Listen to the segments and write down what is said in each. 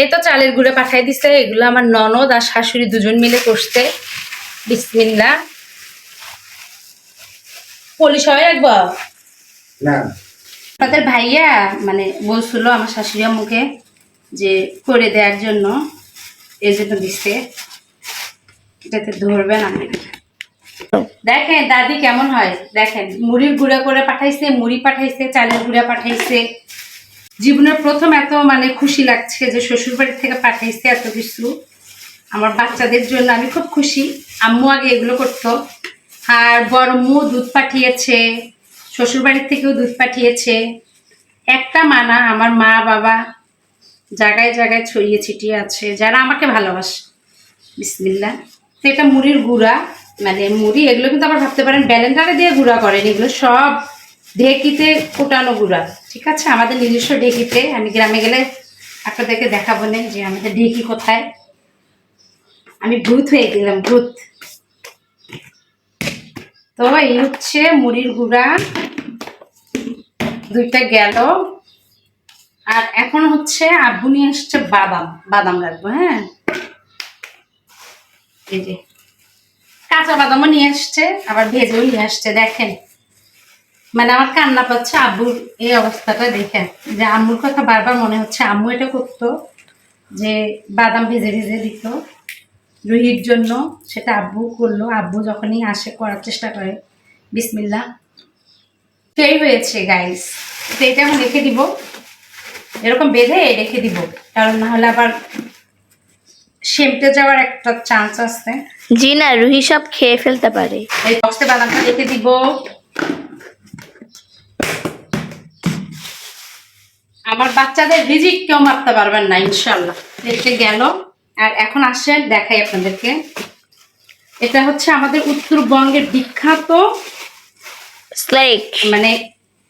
এই তো চালের গুঁড়ে পাঠাই দিছে এগুলো আমার ননদ আর শাশুড়ি দুজন মিলে করছে। বিসমিল্লা পলিশ হয়ে না। তাদের ভাইয়া মানে বলছিল আমার শাশুড়ি আম্মুকে যে করে দেওয়ার জন্য এই জন্য দিচ্ছে এটাতে ধরবেন আপনি দেখেন দাদি কেমন হয়? দেখেন মুড়ির গুঁড়া করে পাঠাইছে মুড়ি পাঠাইছে চালের গুঁড়া পাঠাইছে। জীবনের প্রথম এত মানে খুশি লাগছে যে শ্বশুর বাড়ির থেকে পাঠাইছে এত কিছু। আমার বাচ্চাদের জন্য আমি খুব খুশি। আম্মু আগে এগুলো করতো। আর বড় মু দুধ পাঠিয়েছে শ্বশুর বাড়ির থেকেও দুধ পাঠিয়েছে। একটা মানা, আমার মা বাবা জায়গায় জায়গায় ছড়িয়ে ছিটিয়ে আছে, যারা আমাকে ভালোবাসে। বিসমিল্লা তো এটা মুড়ির গুঁড়া মানে মুড়ি এগুলো কিন্তু আবার ভাবতে পারেন, ব্যালেন্ডারে দিয়ে গুঁড়া করেন, এগুলো সব ঢেকিতে কোটানো গুঁড়া, ঠিক আছে? আমাদের নিজস্ব ঢেকিতে আমি গ্রামে গেলে আপনাদেরকে দেখাবো না যে আমাদের ঢেকি কোথায়। আমি ভূত হয়ে গেলাম, ভূত। তো এই হচ্ছে মুড়ির গুঁড়া। দুইটা গেল। আর এখন হচ্ছে আব্বু নিয়ে এসছে বাদাম বাদাম রাখব হ্যাঁ? কাঁচা বাদামও নিয়ে আসছে, আবার ভেজেও নিয়ে আসছে, দেখেন। মানে আমার কান্না পাচ্ছে আব্বুর এই অবস্থাটা দেখেন। যে আম্মুর কথা বারবার মনে হচ্ছে। আম্মু এটা করতো যে বাদাম ভেজে ভেজে দিত। রুহির জন্য সেটা আব্বু করল। আব্বু যখনই আসে করার চেষ্টা করে বিসমিল্লা এই হয়েছে গাইস তো এটা আমি রেখে দিব। এরকম বেঁধে রেখে দিব। কারণ না হলে আবার সেমটে যাওয়ার একটা চান্স আছে। জি না রুহি সব খেয়ে ফেলতে পারে। এই বক্সে বাদামটা রেখে দিব। আমার বাচ্চাদের রিজিক কেউ মারতে পারবেন না ইনশাল্লাহ। রেখে গেল। আর এখন আসেন দেখাই আপনাদেরকে। এটা হচ্ছে আমাদের উত্তরবঙ্গের বিখ্যাত স্লেক মানে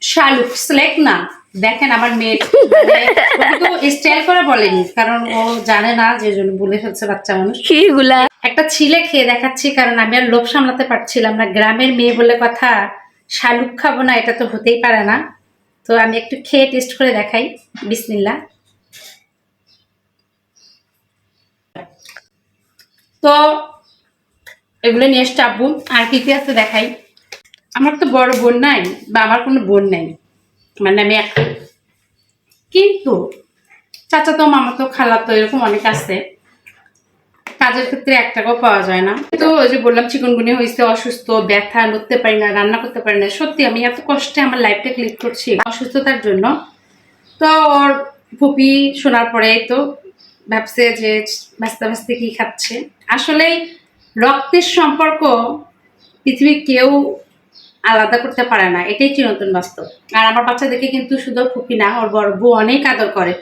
শালুক স্লেক না। দেখেন আমার মেয়ে স্টাইল করে বলেনি কারণ ও জানে না যে জন্য বলে ফেলছে বাচ্চা মানুষ। কিগুলা একটা ছিলে খেয়ে দেখাচ্ছি কারণ আমি আর লোভ সামলাতে পারছিলাম না। গ্রামের মেয়ে বলে কথা। শালুক খাব না, এটা তো হতেই পারে না। তো আমি একটু খেয়ে টেস্ট করে দেখাই বিসমিল্লা তো এগুলো নিয়ে এসছে আব্বু, আর কি কি আছে দেখাই। আমার তো বড় বোন নাই, বা আমার কোনো বোন নাই মানে আমি কিন্তু চাচা তো মামা তো খালা তো এরকম অনেক আছে। কাজের ক্ষেত্রে এক টাকাও পাওয়া যায় না। তো ওই যে বললাম, চিকনগুনি হয়েছে, অসুস্থ, ব্যথা নড়তে পারি না, রান্না করতে পারি না। সত্যি আমি এত কষ্টে আমার লাইফটা ক্লিক করছি অসুস্থতার জন্য। তো ওর ফুপি শোনার পরে তো ভাবছে যে ভাসতে ভাসতে কি খাচ্ছে। আসলে রক্তের সম্পর্ক পৃথিবীর কেউ আলাদা করতে পারে না, এটাই চিরন্তন বাস্তব। আর আমার বাচ্চাদেরকে কিন্তু শুধু ফুপি না, ওর বড় বউ অনেক আদর করে।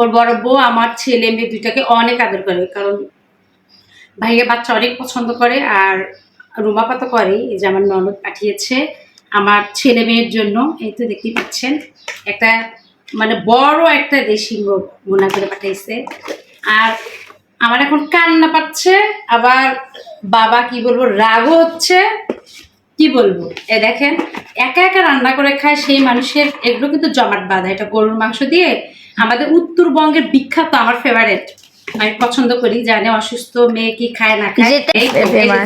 ওর বড় বউ, আমার ছেলে, মেয়ে দুইটাকে অনেক আদর করে, কারণ ভাইয়া বাচ্চা অনেক পছন্দ করে আর রুমাপা তো করে এই যে আমার ননদ পাঠিয়েছে আমার ছেলে মেয়ের জন্য, এই তো দেখতেই পাচ্ছেন। একটা মানে বড় একটা দেশি মোনা করে পাঠিয়েছে আর আমার এখন কান্না পাচ্ছে, আবার বাবা কি বলব, রাগও হচ্ছে। কি বলব? এ দেখেন, একা একা রান্না করে খায় সেই মানুষের, এগুলো কিন্তু জমাট বাঁধা। এটা গরুর মাংস দিয়ে আমাদের উত্তরবঙ্গের বিখ্যাত, আমার ফেভারেট আমি পছন্দ করি জানে অসুস্থ মেয়ে কি খায় না খায়।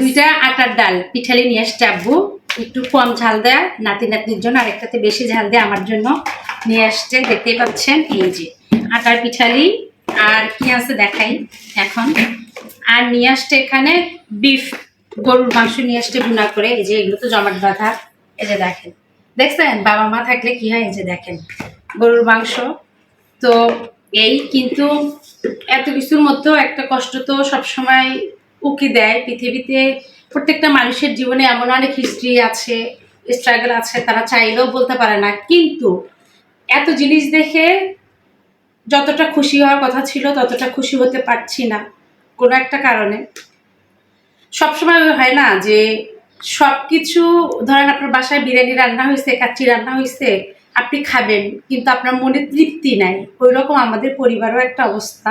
দুইটা আটার ডাল পিঠালি নিয়ে আসছে আব্বু। একটু কম ঝাল দেয় নাতি নাতনির জন্য আর একটাতে বেশি ঝাল দেয় আমার জন্য নিয়ে আসছে দেখতেই পাচ্ছেন। এই যে আটার পিঠালি আর কি আছে দেখাই এখন। আর নিয়ে আসছে এখানে বিফ গরুর মাংস নিয়ে আসছে গুনা করে। এই যে এগুলো তো জমাট বাঁধা এই যে দেখেন। দেখছেন? বাবা মা থাকলে কি হয়? এই যে দেখেন গরুর মাংস। তো এই, কিন্তু এত কিছুর মধ্যেও একটা কষ্ট তো সবসময় উকি দেয়। পৃথিবীতে প্রত্যেকটা মানুষের জীবনে এমন অনেক হিস্ট্রি আছে স্ট্রাগল আছে, তারা চাইলেও বলতে পারে না। কিন্তু এত জিনিস দেখে যতটা খুশি হওয়ার কথা ছিল, ততটা খুশি হতে পারছি না কোনো একটা কারণে। সবসময় হয় না যে সব কিছু ধরেন আপনার বাসায় বিরিয়ানি রান্না হয়েছে কাচ্চি রান্না হয়েছে আপনি খাবেন কিন্তু আপনার মনে তৃপ্তি নাই। ওই রকম আমাদের পরিবারও একটা অবস্থা।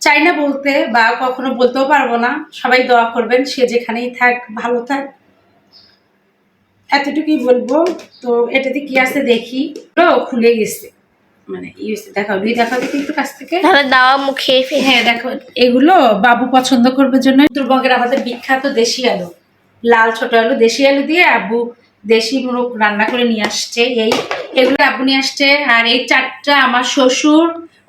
চাই না বলতে বা কখনো বলতেও পারব না। সবাই দোয়া করবেন সে যেখানেই থাক ভালো থাক। এতটুকুই বলব। তো এটাতে কি আছে দেখি। ও খুলে গেছে। মানে ইউজ দেখাও। দুই দেখাও দেখি একটু কাছ থেকে। তাহলে দাও আম্মু খেয়ে হ্যাঁ দেখো। এগুলো বাবু পছন্দ করবে জন্য উত্তরবঙ্গের আমাদের বিখ্যাত দেশি আলু। লাল ছোট আলু দেশি আলু দিয়ে আব্বু দেশি মুরগ রান্না করে নিয়ে আসছে। এই এগুলো আব্বু নিয়ে আসছে, আর এই চারটা আমার শ্বশুর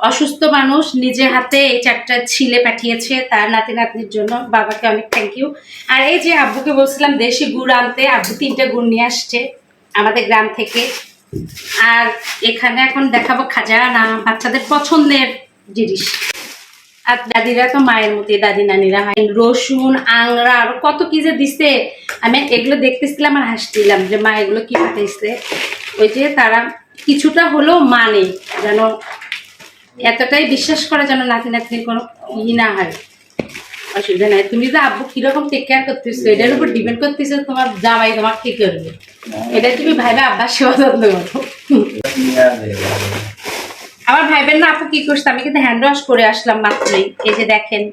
অসুস্থ মানুষ, নিজে হাতে এই চারটা ছিলে পাঠিয়েছে তার নাতি নাতনির জন্য। বাবাকে অনেক থ্যাংক ইউ আর এই যে আব্বুকে বলছিলাম, দেশি গুড় আনতে আব্বু তিনটে গুড় নিয়ে আসছে আমাদের গ্রাম থেকে। আর এখানে এখন দেখাবো খাজা না বাচ্চাদের পছন্দের জিনিস। আর দাদিরা তো মায়ের মতো দাদি নানিরা হয়। রসুন, আংরা, আর কত কি যে দিছে। আমি এগুলো দেখতেছিলাম আর হাসছিলাম যে মা এগুলো কি পাঠাইছে। ওই যে তারা কিছুটা হলেও মানে যেন এতটাই বিশ্বাস করে যেন নাতি নাতনির কোনো ই না হয়। অসুবিধা নাই। তুমি যে আব্বু কীরকম টেক কেয়ার করতেছো, এটার উপর ডিপেন্ড করতেছো, তোমার জামাই তোমার কি করবে? এটা তুমি ভাইবে আব্বার সেবা যত্ন করো। আমার ভাইবেন না আপু কি করছে? আমি কিন্তু হ্যান্ড ওয়াশ করে আসলাম মাত্রই। এই যে দেখেন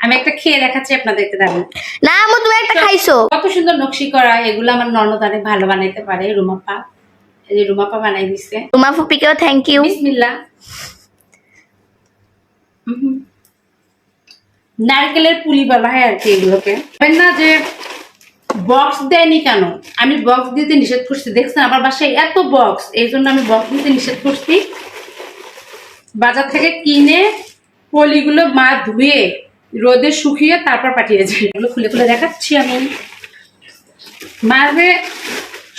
আমি একটা খেয়ে দেখাচ্ছি আপনাদেরকে দাঁড়ান। না আম্মু তুমি একটা খাইছো। কত সুন্দর নকশি করা এগুলো আমার ননদ অনেক ভালো বানাইতে পারে রুমাপা। এই যে রুমাপা বানাই দিছে। তোমার ফুপিকেও থ্যাংক ইউ বিসমিল্লাহ। নারকেলের পুলি বলা হয় আর কি এগুলোকে। না যে বক্স দেয়নি কেন? আমি বক্স দিতে নিষেধ করছি। দেখছেন আমার বাসায় এত বক্স এই জন্য আমি বক্স দিতে নিষেধ করছি। বাজার থেকে কিনে পলিগুলো মা ধুয়ে রোদে শুকিয়ে তারপর পাঠিয়েছে এগুলো খুলে খুলে দেখাচ্ছি আমি। মাঝে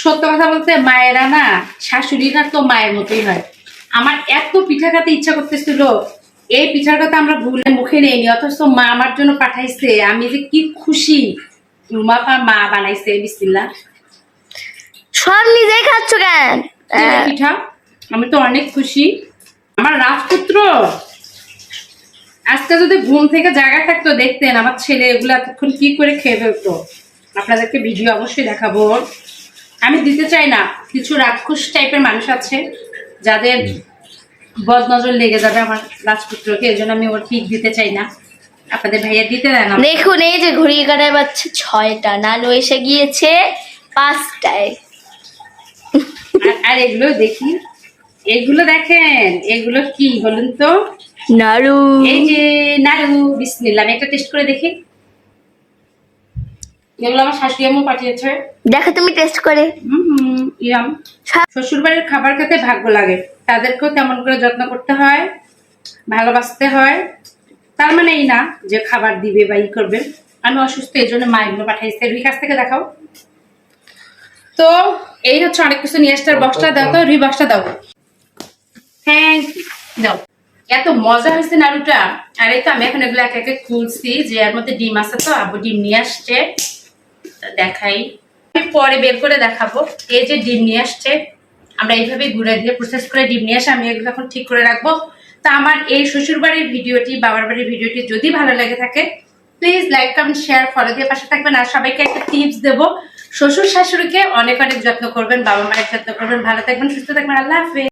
সত্য কথা বলতে মায়েরা না শাশুড়িরা তো মায়ের মতোই হয়। আমার এত পিঠা খেতে ইচ্ছা করতেছিল এই পিঠার কথা আমরা ভুলে মুখে নেইনি অথচ মা আমার জন্য পাঠাইছে। আমি যে কি খুশি রুমাপা মা বানাইছে বিসমিল্লা সব নিজেই খাচ্ছ কেন? পিঠা আমি তো অনেক খুশি। আমার রাজপুত্র? আজকে যদি ঘুম থেকে জায়গা থাকতো দেখতেন আমার ছেলে এগুলো এতক্ষণ কি করে খেয়ে ফেলতো? আপনাদেরকে ভিডিও অবশ্যই দেখাবো। আমি দিতে চাই না কিছু রাক্ষস টাইপের মানুষ আছে যাদের বদ নজর লেগে যাবে আমার রাজপুত্রকে এই জন্য আমি ওর ঠিক দিতে চাই না। আপনাদের ভাইয়া দিতে দেয় না দেখুন এই যে ঘড়ি কাটায় বাচ্চা ছয়টা নালু এসে গিয়েছে পাঁচটায়। আর- আর এগুলো দেখি। এগুলো দেখেন এগুলো কি বলুন তো? নাড়ু। এই যে নাড়ু বিসমিল্লাহ আমি একটা টেস্ট করে দেখি। এগুলো আমার শাশুড়ি আম্মু পাঠিয়েছে। দেখো তুমি টেস্ট করে। হুম ইয়াম শ্বশুর বাড়ির খাবার খেতে ভাগ্য লাগে। তাদেরকেও তেমন করে যত্ন করতে হয় ভালোবাসতে হয়। তার মানে এই না যে খাবার দিবে বা ই করবে। আমি অসুস্থ এই জন্য মা এগুলো পাঠাইছে রুই কাছ থেকে দেখাও। তো এই হচ্ছে অনেক কিছু নিয়ে আসতে বক্সটা দাও তো রুই বক্সটা দাও। থ্যাংক দাও এত মজা হয়েছে নাড়ুটা। তো আমি এখন এগুলো এক খুলছি, যে এর মধ্যে ডিম আছে তো, আবু ডিম নিয়ে আসছে। দেখাই। আমি পরে বের করে দেখাবো। এই যে ডিম নিয়ে আসছে, আমরা এইভাবে ঘুরে দিয়ে প্রসেস করে ডিম নিয়ে আসে আমি এগুলো এখন ঠিক করে রাখব। তা আমার এই শ্বশুর বাড়ির ভিডিওটি, বাবার বাড়ির ভিডিওটি যদি ভালো লেগে থাকে please like comment share follow দিয়ে পাশে থাকবেন। আর সবাইকে একটা টিপস দেবো। শ্বশুর শাশুড়িকে অনেক অনেক যত্ন করবেন, বাবা মায়ের যত্ন করবেন। ভালো থাকবেন, সুস্থ থাকবেন। আল্লাহ হাফেজ।